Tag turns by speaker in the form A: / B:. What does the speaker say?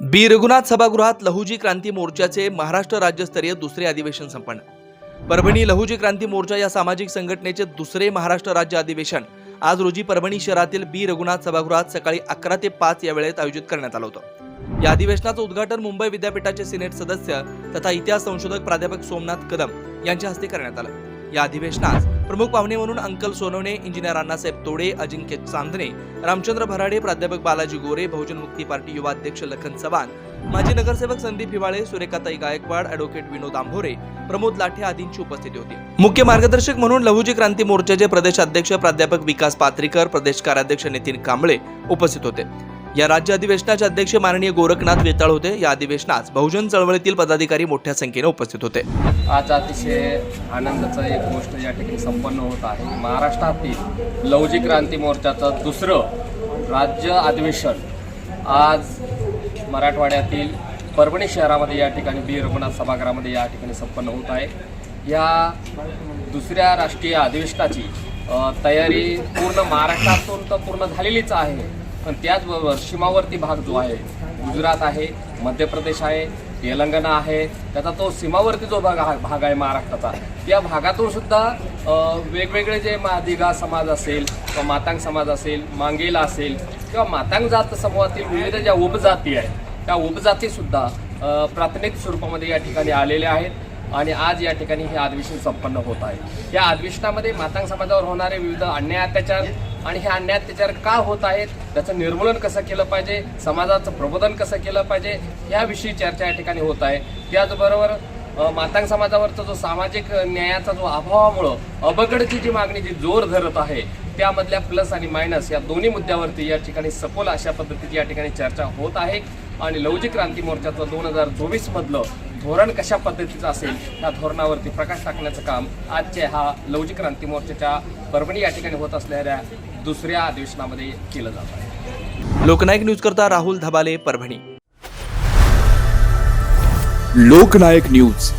A: बी. रघुनाथ सभागृहात लहुजी क्रांती मोर्चाचे महाराष्ट्र राज्यस्तरीय दुसरे अधिवेशन संपन्न. परभणी लहुजी क्रांती मोर्चा या सामाजिक संघटनेचे दुसरे महाराष्ट्र राज्य अधिवेशन आज रोजी परभणी शहरातील बी. रघुनाथ सभागृहात सकाळी अकरा ते पाच या वेळेत आयोजित करण्यात आलं होतं. या अधिवेशनाचं उद्घाटन मुंबई विद्यापीठाचे सिनेट सदस्य तथा इतिहास संशोधक प्राध्यापक सोमनाथ कदम यांच्या हस्ते करण्यात आलं. या अधिवेशनात प्रमुख पाहुणे म्हणून अंकल सोनवणे इंजिनियर अण्णासाहेब तोडे अजिंक्य चांदणे रामचंद्र भराडे प्राध्यापक बालाजी गोरे बहुजन मुक्ती पार्टी युवा अध्यक्ष लखन चव्हाण माजी नगरसेवक संदीप हिवाळे सुरेखाताई गायकवाड अॅडव्होकेट विनोद आंभोरे प्रमोद लाठे आदींची उपस्थिती होती. मुख्य मार्गदर्शक म्हणून लहुजी क्रांती मोर्चाचे प्रदेश अध्यक्ष प्राध्यापक विकास पात्रीकर प्रदेश कार्याध्यक्ष नितीन कांबळे उपस्थित होते. या राज्य अधिवेशनाचे अध्यक्ष माननीय गोरखनाथ वेताळ होते. या अधिवेशनात बहुजन चळवळीतील पदाधिकारी मोठ्या संख्येने उपस्थित होते.
B: आज अतिशय आनंदाचा एक गोष्ट या ठिकाणी संपन्न होत आहे. महाराष्ट्रातील लवजी क्रांती मोर्चाचं दुसरं राज्य अधिवेशन आज मराठवाड्यातील परभणी शहरामध्ये या ठिकाणी बी. रघुनाथ सभागृहामध्ये या ठिकाणी संपन्न होत आहे. या दुसऱ्या राष्ट्रीय अधिवेशनाची तयारी पूर्ण महाराष्ट्रातून तर पूर्ण झालेलीच आहे. पण त्याचबरोबर सीमावर्ती भाग जो आहे गुजरात आहे मध्य प्रदेश आहे तेलंगणा आहे त्याचा तो सीमावर्ती जो भाग भाग आहे महाराष्ट्राचा. त्या भागातून सुद्धा वेगवेगळे जे मा समाज असेल किंवा मातांग समाज असेल मांगेला असेल किंवा मातांग जात समूहातील विविध ज्या उपजाती आहेत त्या उपजातीसुद्धा प्राथमिक स्वरूपामध्ये या ठिकाणी आलेल्या आहेत आणि आज या ठिकाणी हे अधिवेशन संपन्न होत आहे. या अधिवेशनामध्ये मातांग समाजावर होणारे विविध अन्याय अत्याचार आणि हे अन्याय अत्याचार का होत आहेत? त्याचं निर्मूलन कसं केलं पाहिजे? समाजाचं प्रबोधन कसं केलं पाहिजे? याविषयी चर्चा या ठिकाणी होत आहे. त्याचबरोबर मातांग समाजावरचा जो सामाजिक न्यायाचा जो अभावामुळं अबगडची जी मागणी जी जोर धरत आहे त्यामधल्या प्लस आणि मायनस या दोन्ही मुद्द्यावरती या ठिकाणी सखोल अशा पद्धतीची या ठिकाणी चर्चा होत आहे. आणि लवचिक क्रांती मोर्चाचं दोन हजार चोवीसमधलं धोरण कशा पद्धतीचं असेल त्या धोरणावरती प्रकाश टाकण्याचं काम आजच्या हा लवजिक क्रांती मोर्चाच्या परभणी या ठिकाणी होत असलेल्या दुसऱ्या अधिवेशनामध्ये केलं जात आहे.
A: लोकनायक न्यूज करता राहुल धबाले परभणी.
C: लोकनायक न्यूज.